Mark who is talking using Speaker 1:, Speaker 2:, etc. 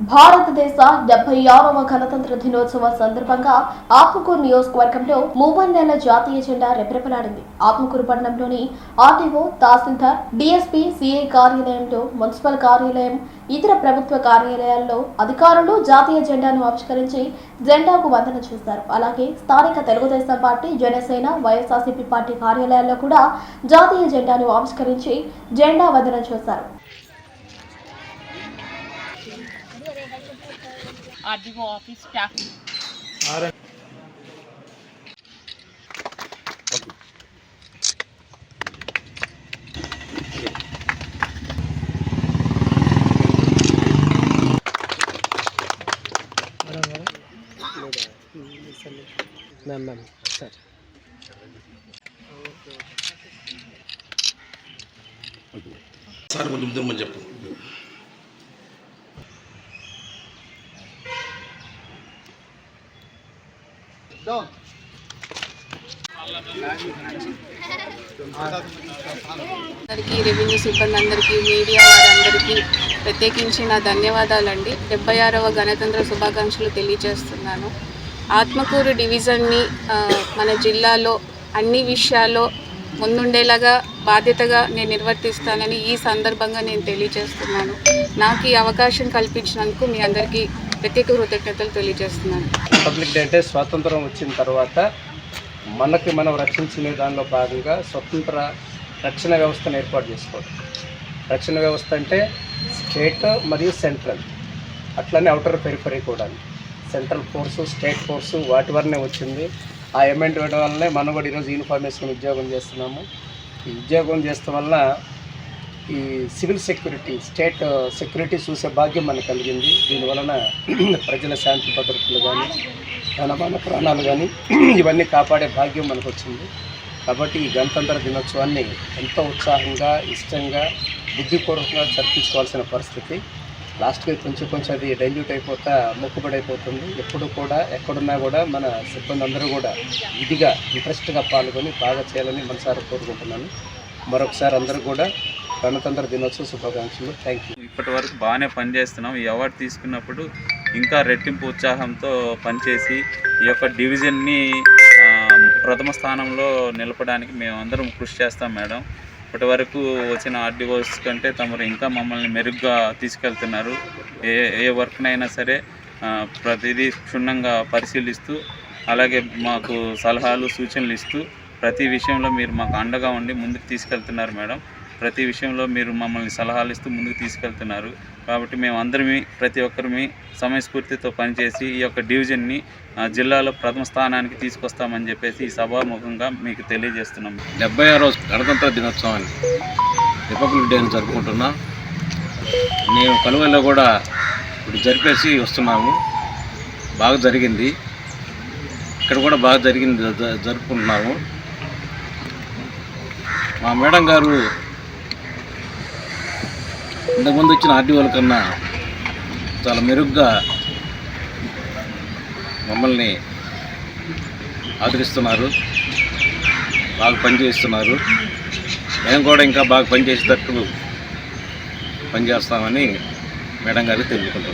Speaker 1: భారతదేశ డెబ్బై ఆరవ గణతంత్ర దినోత్సవ సందర్భంగా ఆత్మకూరు నియోజకవర్గంలో మూవన్నెల జాతీయ జెండా రెపరెపలాడింది. ఆత్మకూరు పట్టణంలోని ఆర్టీఓ తహసీల్దార్ డిఎస్పీ సిఐ కార్యాలయంలో మున్సిపల్ కార్యాలయం ఇతర ప్రభుత్వ కార్యాలయాల్లో అధికారులు జాతీయ జెండాను ఆవిష్కరించి జెండాకు వందన చేశారు. అలాగే స్థానిక తెలుగుదేశం పార్టీ జనసేన వైఎస్ఆర్సీపీ పార్టీ కార్యాలయాల్లో కూడా జాతీయ జెండాను ఆవిష్కరించి జెండా వందనం చేశారు.
Speaker 2: RDO office staff
Speaker 3: ma'am ma'am sir
Speaker 4: sir కొంచెం దిమ్మని చెప్పు
Speaker 5: అందరికీ రెవెన్యూ సిబ్బంది అందరికీ మీడియా వారందరికీ ప్రత్యేకించి నా ధన్యవాదాలండి. డెబ్బై ఆరవ గణతంత్ర శుభాకాంక్షలు తెలియజేస్తున్నాను. ఆత్మకూరు డివిజన్ని మన జిల్లాలో అన్ని విషయాల్లో ముందుండేలాగా బాధ్యతగా నేను నిర్వర్తిస్తానని ఈ సందర్భంగా నేను తెలియజేస్తున్నాను. నాకు ఈ అవకాశం కల్పించినందుకు మీ అందరికీ ప్రత్యేక కృతజ్ఞతలు తెలియజేస్తున్నాను.
Speaker 3: రిపబ్లిక్ డే అంటే స్వాతంత్రం వచ్చిన తర్వాత మనకి మనం రక్షించుకునే దానిలో భాగంగా స్వతంత్ర రక్షణ వ్యవస్థను ఏర్పాటు చేసుకోవడం. రక్షణ వ్యవస్థ అంటే స్టేట్ మరియు సెంట్రల్. అట్లనే అవుటర్ పెరిఫరీ కూడా. సెంట్రల్ ఫోర్సు స్టేట్ ఫోర్సు వాటి వరనే వచ్చింది. ఆ అమెండ్మెంట్ వల్లనే మనం కూడా ఈరోజు యూనిఫామ్ వేసుకుని ఉద్యోగం చేస్తున్నాము. ఈ ఉద్యోగం చేస్తాం వల్ల ఈ సివిల్ సెక్యూరిటీ స్టేట్ సెక్యూరిటీ చూసే భాగ్యం మనకు కలిగింది. దీనివలన ప్రజల శాంతి భద్రతలు కానీ ధనమాన ప్రాణాలు కానీ ఇవన్నీ కాపాడే భాగ్యం మనకు వచ్చింది కాబట్టి ఈ గణతంత్ర దినోత్సవాన్ని ఎంతో ఉత్సాహంగా ఇష్టంగా బుద్ధిపూర్వకంగా జరిపించుకోవాల్సిన పరిస్థితి. లాస్ట్కి కొంచెం కొంచెం అది డైల్యూట్ అయిపోతా మొక్కుబడి అయిపోతుంది ఎప్పుడు కూడా ఎక్కడున్నా కూడా మన సిబ్బంది అందరూ కూడా ఇదిగా ఇంట్రెస్ట్గా పాల్గొని బాగా చేయాలని మనసారి కోరుకుంటున్నాను. మరొకసారి అందరూ కూడా గణతంత్ర దినోత్సవ శుభాకాంక్షలు. థ్యాంక్ యూ
Speaker 6: ఇప్పటి వరకు బాగానే పనిచేస్తున్నాం. ఈ అవార్డు తీసుకున్నప్పుడు ఇంకా రెట్టింపు ఉత్సాహంతో పనిచేసి ఈ యొక్క డివిజన్ని ప్రథమ స్థానంలో నిలపడానికి మేమందరం కృషి చేస్తాం మేడం. ఇప్పటి వరకు వచ్చిన ఆర్డీఓస్ కంటే తమరు ఇంకా మమ్మల్ని మెరుగ్గా తీసుకెళ్తున్నారు. ఏ ఏ వర్క్నైనా సరే ప్రతిదీ క్షుణ్ణంగా పరిశీలిస్తూ అలాగే మాకు సలహాలు సూచనలు ఇస్తూ ప్రతి విషయంలో మీరు మాకు అండగా ఉండి ముందుకు తీసుకెళ్తున్నారు మేడం. ప్రతి విషయంలో మీరు మమ్మల్ని సలహాలు ఇస్తూ ముందుకు తీసుకెళ్తున్నారు. కాబట్టి మేము అందరిమీ ప్రతి ఒక్కరిమి సమయస్ఫూర్తితో పనిచేసి ఈ యొక్క డివిజన్ని జిల్లాలో ప్రథమ స్థానానికి తీసుకొస్తామని చెప్పేసి ఈ సభాముఖంగా మీకు తెలియజేస్తున్నాం.
Speaker 4: డెబ్బై ఆరో గణతంత్ర దినోత్సవాన్ని రిపబ్లిక్ డేని జరుపుకుంటున్నాం. నేను కలువలో కూడా ఇప్పుడు జరిపేసి వస్తున్నాము. బాగా జరిగింది. ఇక్కడ కూడా బాగా జరిగింది జరుపుకుంటున్నాము. మా మేడం గారు ఇంతకుముందు వచ్చిన ఆర్డీఓల కన్నా చాలా మెరుగ్గా మమ్మల్ని ఆదరిస్తున్నారు. బాగా పనిచేస్తున్నారు. మేము కూడా ఇంకా బాగా పనిచేసేటట్టు పనిచేస్తామని మేడం గారికి తెలుపుకుంటున్నాం